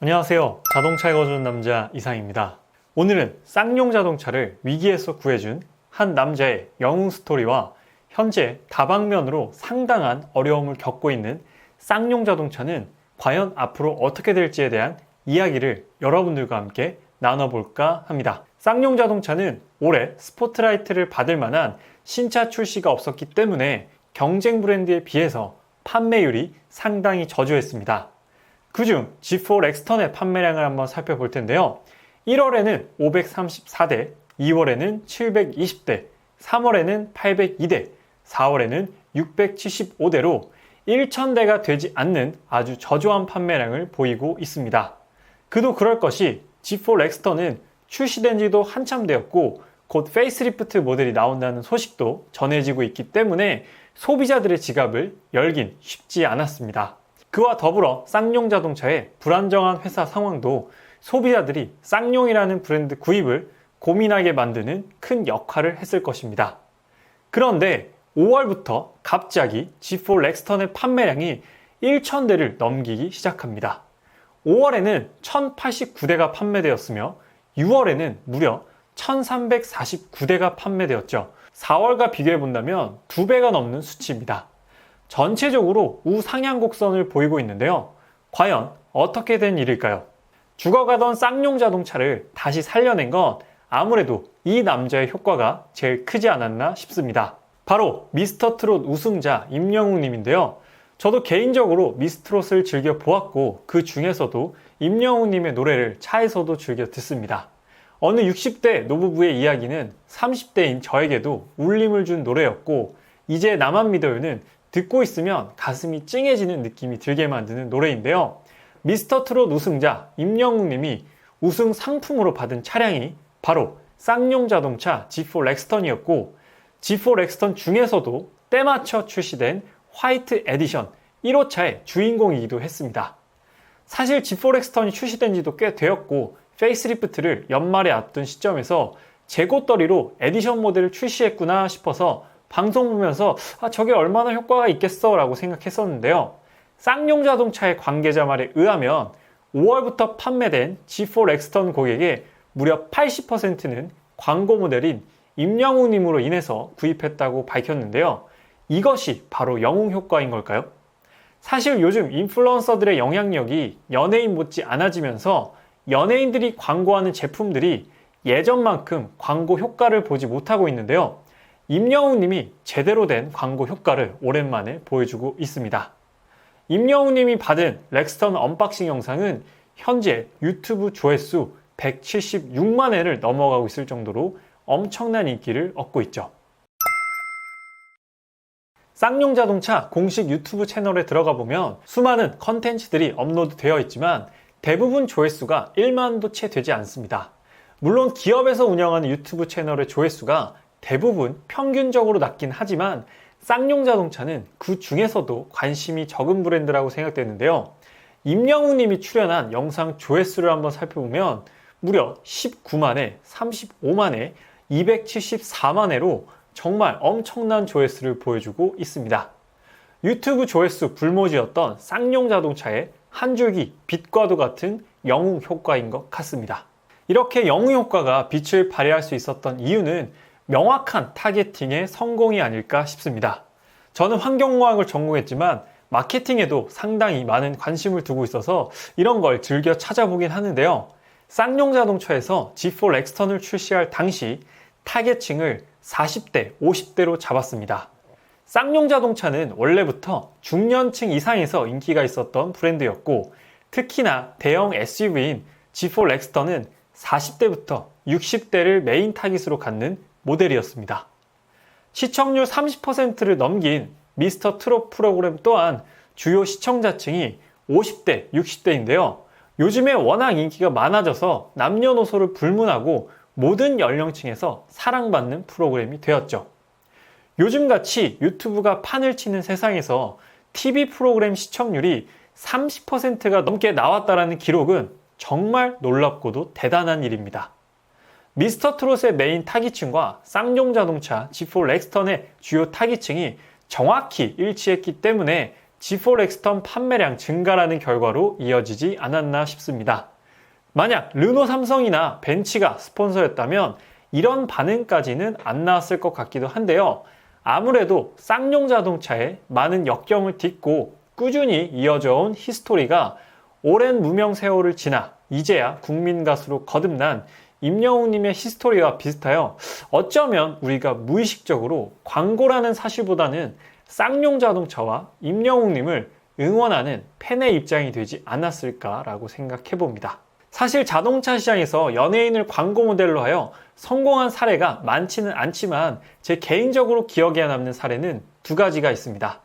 안녕하세요. 자동차에 거주는 남자 이상입니다. 오늘은 쌍용 자동차를 위기에서 구해준 한 남자의 영웅 스토리와 현재 다방면으로 상당한 어려움을 겪고 있는 쌍용 자동차는 과연 앞으로 어떻게 될지에 대한 이야기를 여러분들과 함께 나눠볼까 합니다. 쌍용 자동차는 올해 스포트라이트를 받을 만한 신차 출시가 없었기 때문에 경쟁 브랜드에 비해서 판매율이 상당히 저조했습니다. 그중 G4 렉스턴의 판매량을 한번 살펴볼 텐데요. 1월에는 534대, 2월에는 720대, 3월에는 802대, 4월에는 675대로 1000대가 되지 않는 아주 저조한 판매량을 보이고 있습니다. 그도 그럴 것이 G4 렉스턴은 출시된 지도 한참 되었고 곧 페이스리프트 모델이 나온다는 소식도 전해지고 있기 때문에 소비자들의 지갑을 열긴 쉽지 않았습니다. 그와 더불어 쌍용 자동차의 불안정한 회사 상황도 소비자들이 쌍용이라는 브랜드 구입을 고민하게 만드는 큰 역할을 했을 것입니다. 그런데 5월부터 갑자기 G4 렉스턴의 판매량이 1,000대를 넘기기 시작합니다. 5월에는 1,089대가 판매되었으며 6월에는 무려 1,349대가 판매되었죠. 4월과 비교해 본다면 2배가 넘는 수치입니다. 전체적으로 우상향 곡선을 보이고 있는데요. 과연 어떻게 된 일일까요? 죽어가던 쌍용 자동차를 다시 살려낸 건 아무래도 이 남자의 효과가 제일 크지 않았나 싶습니다. 바로 미스터 트롯 우승자 임영웅 님인데요. 저도 개인적으로 미스트롯을 즐겨 보았고 그 중에서도 임영웅 님의 노래를 차에서도 즐겨 듣습니다. 어느 60대 노부부의 이야기는 30대인 저에게도 울림을 준 노래였고 이제 나만 믿어요는 듣고 있으면 가슴이 찡해지는 느낌이 들게 만드는 노래인데요. 미스터 트롯 우승자 임영웅 님이 우승 상품으로 받은 차량이 바로 쌍용 자동차 G4 렉스턴이었고 G4 렉스턴 중에서도 때맞춰 출시된 화이트 에디션 1호차의 주인공이기도 했습니다. 사실 G4 렉스턴이 출시된 지도 꽤 되었고 페이스리프트를 연말에 앞둔 시점에서 재고떨이로 에디션 모델을 출시했구나 싶어서 방송 보면서 아, 저게 얼마나 효과가 있겠어 라고 생각했었는데요. 쌍용 자동차의 관계자 말에 의하면 5월부터 판매된 G4 렉스턴 고객의 무려 80%는 광고 모델인 임영웅님으로 인해서 구입했다고 밝혔는데요. 이것이 바로 영웅 효과인 걸까요? 사실 요즘 인플루언서들의 영향력이 연예인 못지 않아지면서 연예인들이 광고하는 제품들이 예전만큼 광고 효과를 보지 못하고 있는데요. 임영웅 님이 제대로 된 광고 효과를 오랜만에 보여주고 있습니다. 임영웅 님이 받은 렉스턴 언박싱 영상은 현재 유튜브 조회수 176만 회를 넘어가고 있을 정도로 엄청난 인기를 얻고 있죠. 쌍용 자동차 공식 유튜브 채널에 들어가 보면 수많은 컨텐츠들이 업로드 되어 있지만 대부분 조회수가 1만도 채 되지 않습니다. 물론 기업에서 운영하는 유튜브 채널의 조회수가 대부분 평균적으로 낮긴 하지만 쌍용 자동차는 그 중에서도 관심이 적은 브랜드라고 생각되는데요. 임영웅 님이 출연한 영상 조회수를 한번 살펴보면 무려 19만회, 35만회, 274만회로 정말 엄청난 조회수를 보여주고 있습니다. 유튜브 조회수 불모지였던 쌍용 자동차의 한 줄기 빛과도 같은 영웅 효과인 것 같습니다. 이렇게 영웅 효과가 빛을 발휘할 수 있었던 이유는 명확한 타겟팅의 성공이 아닐까 싶습니다. 저는 환경공학을 전공했지만 마케팅에도 상당히 많은 관심을 두고 있어서 이런 걸 즐겨 찾아보긴 하는데요. 쌍용 자동차에서 G4 렉스턴을 출시할 당시 타겟층을 40대, 50대로 잡았습니다. 쌍용 자동차는 원래부터 중년층 이상에서 인기가 있었던 브랜드였고 특히나 대형 SUV인 G4 렉스턴은 40대부터 60대를 메인 타깃으로 갖는 모델이었습니다. 시청률 30%를 넘긴 미스터 트롯 프로그램 또한 주요 시청자층이 50대, 60대인데요. 요즘에 워낙 인기가 많아져서 남녀노소를 불문하고 모든 연령층에서 사랑받는 프로그램이 되었죠. 요즘같이 유튜브가 판을 치는 세상에서 TV 프로그램 시청률이 30%가 넘게 나왔다라는 기록은 정말 놀랍고도 대단한 일입니다. 미스터 트롯의 메인 타깃층과 쌍용 자동차 G4 렉스턴의 주요 타깃층이 정확히 일치했기 때문에 G4 렉스턴 판매량 증가라는 결과로 이어지지 않았나 싶습니다. 만약 르노 삼성이나 벤츠가 스폰서였다면 이런 반응까지는 안 나왔을 것 같기도 한데요. 아무래도 쌍용 자동차의 많은 역경을 딛고 꾸준히 이어져 온 히스토리가 오랜 무명 세월을 지나 이제야 국민 가수로 거듭난 임영웅님의 히스토리와 비슷하여 어쩌면 우리가 무의식적으로 광고라는 사실보다는 쌍용 자동차와 임영웅님을 응원하는 팬의 입장이 되지 않았을까라고 생각해 봅니다. 사실 자동차 시장에서 연예인을 광고 모델로 하여 성공한 사례가 많지는 않지만 제 개인적으로 기억에 남는 사례는 두 가지가 있습니다.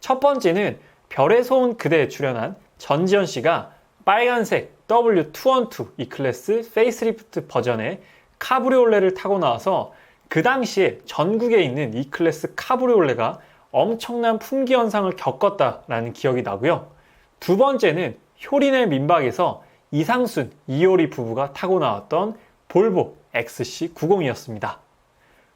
첫 번째는 별의 소원 그대에 출연한 전지현 씨가 빨간색 W212 E 클래스 페이스리프트 버전의 카브리올레를 타고 나와서 그 당시에 전국에 있는 E 클래스 카브리올레가 엄청난 품귀 현상을 겪었다라는 기억이 나고요. 두 번째는 효린의 민박에서 이상순, 이효리 부부가 타고 나왔던 볼보 XC90이었습니다.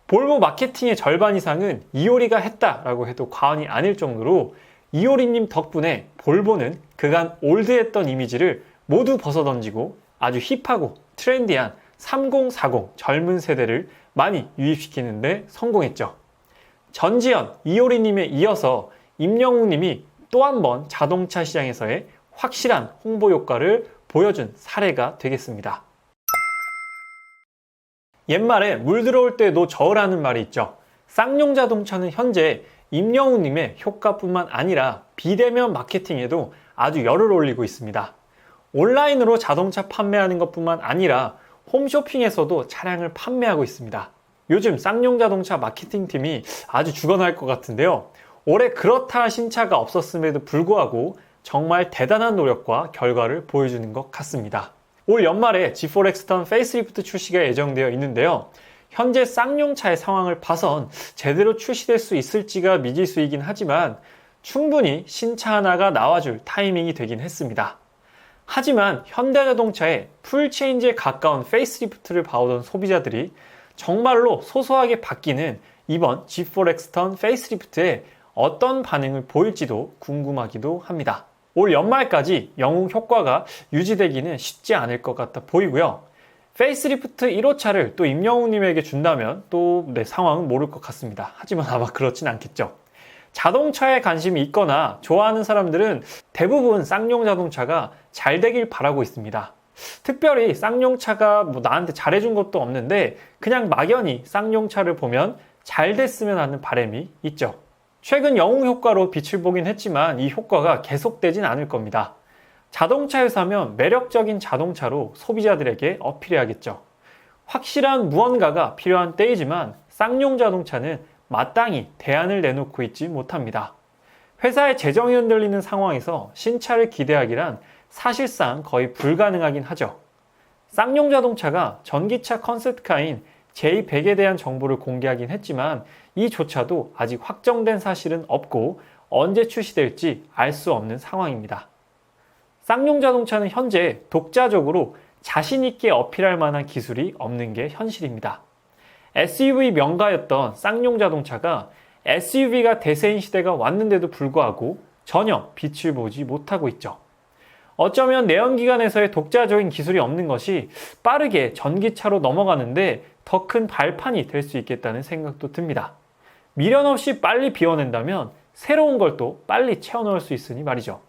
볼보 마케팅의 절반 이상은 이효리가 했다라고 해도 과언이 아닐 정도로 이효리님 덕분에 볼보는 그간 올드했던 이미지를 모두 벗어던지고 아주 힙하고 트렌디한 3040 젊은 세대를 많이 유입시키는데 성공했죠. 전지현, 이효리님에 이어서 임영웅님이 또 한 번 자동차 시장에서의 확실한 홍보 효과를 보여준 사례가 되겠습니다. 옛말에 물 들어올 때도 저으라는 말이 있죠. 쌍용 자동차는 현재 임영웅님의 효과뿐만 아니라 비대면 마케팅에도 아주 열을 올리고 있습니다. 온라인으로 자동차 판매하는 것뿐만 아니라 홈쇼핑에서도 차량을 판매하고 있습니다. 요즘 쌍용 자동차 마케팅 팀이 아주 죽어날 것 같은데요. 올해 그렇다 신차가 없었음에도 불구하고 정말 대단한 노력과 결과를 보여주는 것 같습니다. 올 연말에 G4 렉스턴 페이스리프트 출시가 예정되어 있는데요. 현재 쌍용차의 상황을 봐선 제대로 출시될 수 있을지가 미지수이긴 하지만 충분히 신차 하나가 나와줄 타이밍이 되긴 했습니다. 하지만 현대자동차의 풀체인지에 가까운 페이스리프트를 봐오던 소비자들이 정말로 소소하게 바뀌는 이번 G4 렉스턴 페이스리프트에 어떤 반응을 보일지도 궁금하기도 합니다. 올 연말까지 영웅 효과가 유지되기는 쉽지 않을 것 같아 보이고요. 페이스리프트 1호차를 또 임영웅님에게 준다면 또 내 상황은 모를 것 같습니다. 하지만 아마 그렇진 않겠죠. 자동차에 관심이 있거나 좋아하는 사람들은 대부분 쌍용 자동차가 잘 되길 바라고 있습니다. 특별히 쌍용차가 뭐 나한테 잘해준 것도 없는데 그냥 막연히 쌍용차를 보면 잘 됐으면 하는 바람이 있죠. 최근 영웅 효과로 빛을 보긴 했지만 이 효과가 계속되진 않을 겁니다. 자동차에서 하면 매력적인 자동차로 소비자들에게 어필해야겠죠. 확실한 무언가가 필요한 때이지만 쌍용 자동차는 마땅히 대안을 내놓고 있지 못합니다. 회사의 재정이 흔들리는 상황에서 신차를 기대하기란 사실상 거의 불가능하긴 하죠. 쌍용 자동차가 전기차 컨셉카인 J100에 대한 정보를 공개하긴 했지만 이조차도 아직 확정된 사실은 없고 언제 출시될지 알 수 없는 상황입니다. 쌍용 자동차는 현재 독자적으로 자신있게 어필할 만한 기술이 없는 게 현실입니다. SUV 명가였던 쌍용 자동차가 SUV가 대세인 시대가 왔는데도 불구하고 전혀 빛을 보지 못하고 있죠. 어쩌면 내연기관에서의 독자적인 기술이 없는 것이 빠르게 전기차로 넘어가는데 더 큰 발판이 될 수 있겠다는 생각도 듭니다. 미련 없이 빨리 비워낸다면 새로운 걸 또 빨리 채워넣을 수 있으니 말이죠.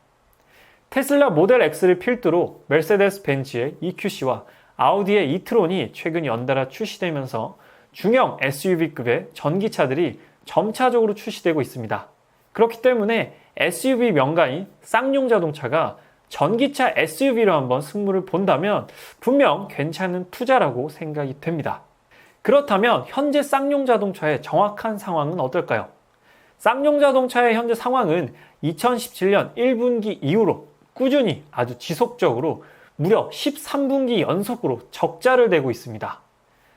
테슬라 모델 X를 필두로 메르세데스 벤츠의 EQC와 아우디의 이트론이 최근 연달아 출시되면서 중형 SUV급의 전기차들이 점차적으로 출시되고 있습니다. 그렇기 때문에 SUV 명가인 쌍용 자동차가 전기차 SUV로 한번 승부를 본다면 분명 괜찮은 투자라고 생각이 됩니다. 그렇다면 현재 쌍용 자동차의 정확한 상황은 어떨까요? 쌍용 자동차의 현재 상황은 2017년 1분기 이후로 꾸준히 아주 지속적으로 무려 13분기 연속으로 적자를 내고 있습니다.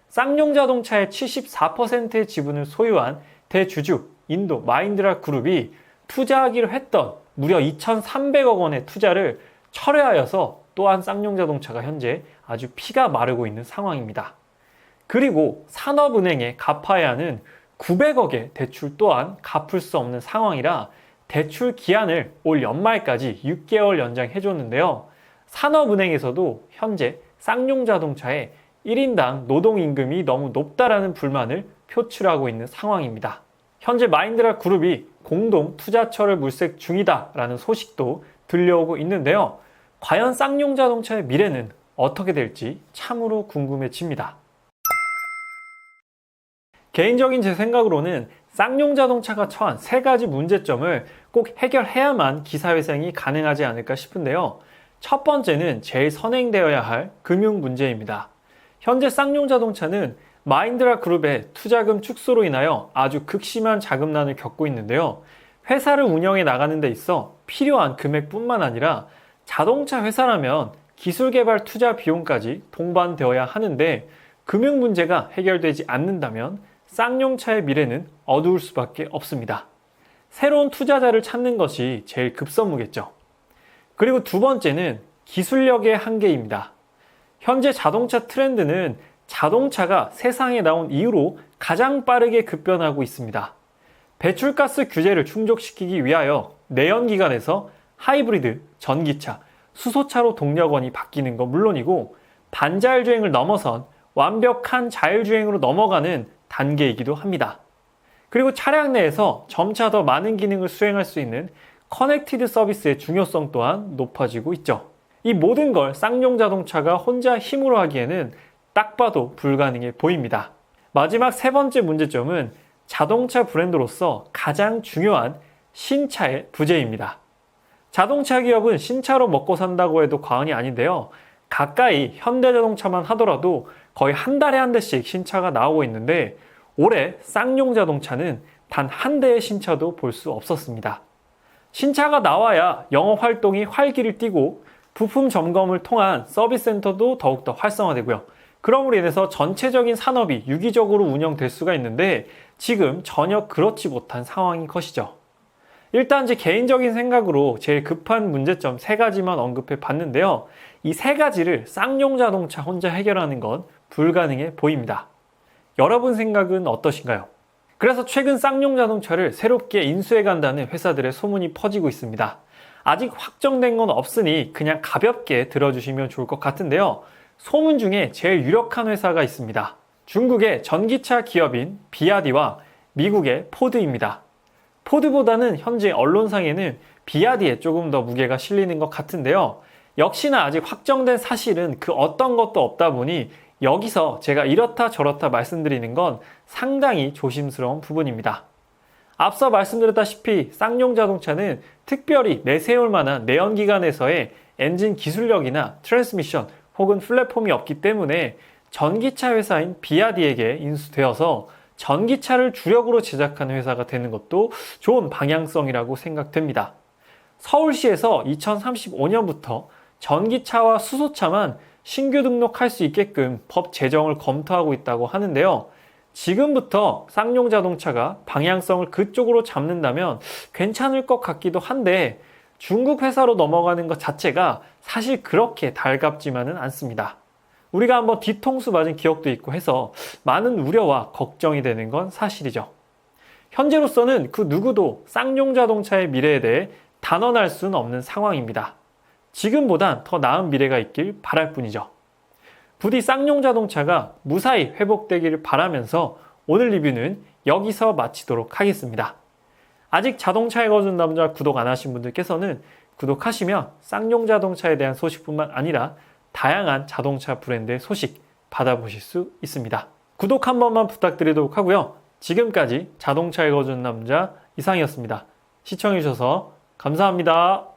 쌍용 자동차의 74%의 지분을 소유한 대주주 인도 마인드라 그룹이 투자하기로 했던 무려 2,300억 원의 투자를 철회하여서 또한 쌍용 자동차가 현재 아주 피가 마르고 있는 상황입니다. 그리고 산업은행에 갚아야 하는 900억의 대출 또한 갚을 수 없는 상황이라 대출 기한을 올 연말까지 6개월 연장해 줬는데요. 산업은행에서도 현재 쌍용 자동차의 1인당 노동임금이 너무 높다라는 불만을 표출하고 있는 상황입니다. 현재 마인드라 그룹이 공동 투자처를 물색 중이다라는 소식도 들려오고 있는데요. 과연 쌍용 자동차의 미래는 어떻게 될지 참으로 궁금해집니다. 개인적인 제 생각으로는 쌍용 자동차가 처한 세 가지 문제점을 꼭 해결해야만 기사회생이 가능하지 않을까 싶은데요. 첫 번째는 제일 선행되어야 할 금융 문제입니다. 현재 쌍용 자동차는 마인드라 그룹의 투자금 축소로 인하여 아주 극심한 자금난을 겪고 있는데요. 회사를 운영해 나가는 데 있어 필요한 금액뿐만 아니라 자동차 회사라면 기술 개발 투자 비용까지 동반되어야 하는데 금융 문제가 해결되지 않는다면 쌍용차의 미래는 어두울 수밖에 없습니다. 새로운 투자자를 찾는 것이 제일 급선무겠죠. 그리고 두 번째는 기술력의 한계입니다. 현재 자동차 트렌드는 자동차가 세상에 나온 이후로 가장 빠르게 급변하고 있습니다. 배출가스 규제를 충족시키기 위하여 내연기관에서 하이브리드, 전기차, 수소차로 동력원이 바뀌는 것 물론이고 반자율주행을 넘어선 완벽한 자율주행으로 넘어가는 단계이기도 합니다. 그리고 차량 내에서 점차 더 많은 기능을 수행할 수 있는 커넥티드 서비스의 중요성 또한 높아지고 있죠. 이 모든 걸 쌍용 자동차가 혼자 힘으로 하기에는 딱 봐도 불가능해 보입니다. 마지막 세 번째 문제점은 자동차 브랜드로서 가장 중요한 신차의 부재입니다. 자동차 기업은 신차로 먹고 산다고 해도 과언이 아닌데요. 가까이 현대자동차만 하더라도 거의 한 달에 한 대씩 신차가 나오고 있는데 올해 쌍용 자동차는 단 한 대의 신차도 볼 수 없었습니다. 신차가 나와야 영업 활동이 활기를 띠고 부품 점검을 통한 서비스 센터도 더욱더 활성화되고요. 그럼으로 인해서 전체적인 산업이 유기적으로 운영될 수가 있는데 지금 전혀 그렇지 못한 상황인 것이죠. 일단 제 개인적인 생각으로 제일 급한 문제점 세 가지만 언급해 봤는데요. 이 세 가지를 쌍용 자동차 혼자 해결하는 건 불가능해 보입니다. 여러분 생각은 어떠신가요? 그래서 최근 쌍용 자동차를 새롭게 인수해 간다는 회사들의 소문이 퍼지고 있습니다. 아직 확정된 건 없으니 그냥 가볍게 들어주시면 좋을 것 같은데요. 소문 중에 제일 유력한 회사가 있습니다. 중국의 전기차 기업인 비아디와 미국의 포드입니다. 포드보다는 현재 언론상에는 비아디에 조금 더 무게가 실리는 것 같은데요. 역시나 아직 확정된 사실은 그 어떤 것도 없다 보니 여기서 제가 이렇다 저렇다 말씀드리는 건 상당히 조심스러운 부분입니다. 앞서 말씀드렸다시피 쌍용 자동차는 특별히 내세울 만한 내연기관에서의 엔진 기술력이나 트랜스미션 혹은 플랫폼이 없기 때문에 전기차 회사인 비아디에게 인수되어서 전기차를 주력으로 제작하는 회사가 되는 것도 좋은 방향성이라고 생각됩니다. 서울시에서 2035년부터 전기차와 수소차만 신규 등록할 수 있게끔 법 제정을 검토하고 있다고 하는데요. 지금부터 쌍용 자동차가 방향성을 그쪽으로 잡는다면 괜찮을 것 같기도 한데 중국 회사로 넘어가는 것 자체가 사실 그렇게 달갑지만은 않습니다. 우리가 한번 뒤통수 맞은 기억도 있고 해서 많은 우려와 걱정이 되는 건 사실이죠. 현재로서는 그 누구도 쌍용 자동차의 미래에 대해 단언할 수는 없는 상황입니다. 지금보단 더 나은 미래가 있길 바랄 뿐이죠. 부디 쌍용 자동차가 무사히 회복되기를 바라면서 오늘 리뷰는 여기서 마치도록 하겠습니다. 아직 자동차에 거준 남자 구독 안 하신 분들께서는 구독하시면 쌍용 자동차에 대한 소식뿐만 아니라 다양한 자동차 브랜드의 소식 받아보실 수 있습니다. 구독 한 번만 부탁드리도록 하고요. 지금까지 자동차에 거준 남자 이상이었습니다. 시청해주셔서 감사합니다.